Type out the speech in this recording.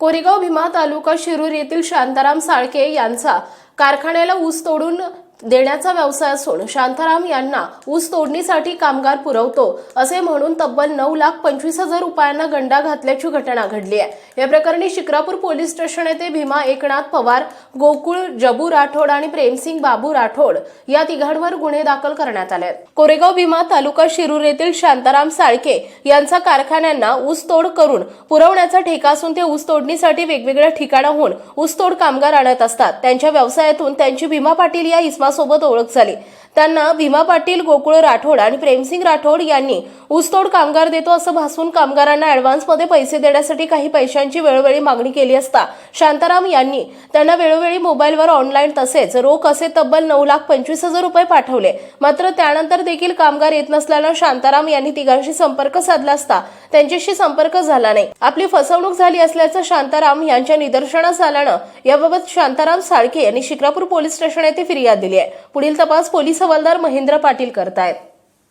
कोरेगाव भीमा तालुका शिरूर येथील शांताराम साळके यांचा कारखान्याला ऊस तोडून देण्याचा व्यवसाय असून शांताराम यांना ऊस तोडणीसाठी कामगार पुरवतो असे म्हणून तब्बल नऊ लाख पंचवीस हजार रुपयांना गंडा घातल्याची घटना घडली आहे. या प्रकरणी शिक्रापूर पोलीस स्टेशन येथे भीमा एकनाथ पवार गोकुळ जबू राठोड आणि प्रेमसिंग बाबू राठोड या तिघांवर गुन्हे दाखल करण्यात आले कोरेगाव भीमा तालुका शिरूर येथील शांताराम साळके यांचा कारखान्यांना ऊस तोड करून पुरवण्याचा ठेका असून ते ऊस तोडणीसाठी वेगवेगळ्या ठिकाणाहून ऊसतोड कामगार आणत असतात. त्यांच्या व्यवसायातून त्यांची भीमा पाटील या इस्मा नावासोबत ओळख झाली. त्यांना भीमा पाटील गोकुळ राठोड आणि प्रेमसिंग राठोड यांनी ऊसतोड कामगार देतो असं भासून कामगारांना ऍडव्हान्समध्ये पैसे देण्यासाठी काही पैशांची वेळोवेळी मागणी केली असता शांताराम यांनी त्यांना वेळोवेळी मोबाईलवर ऑनलाईन तसेच रोख असे तब्बल नऊ लाख पंचवीस हजार रुपये पाठवले. मात्र त्यानंतर देखील कामगार येत नसल्यानं शांताराम यांनी तिघांशी संपर्क साधला असता त्यांच्याशी संपर्क झाला नाही. आपली फसवणूक झाली असल्याचं शांताराम यांच्या निदर्शनास आल्यानं याबाबत शांताराम साळके यांनी शिक्रापूर पोलीस स्टेशन येथे फिर्याद दिली आहे. पुढील तपास पोलीस सवलदार महेंद्र पाटील करतायत.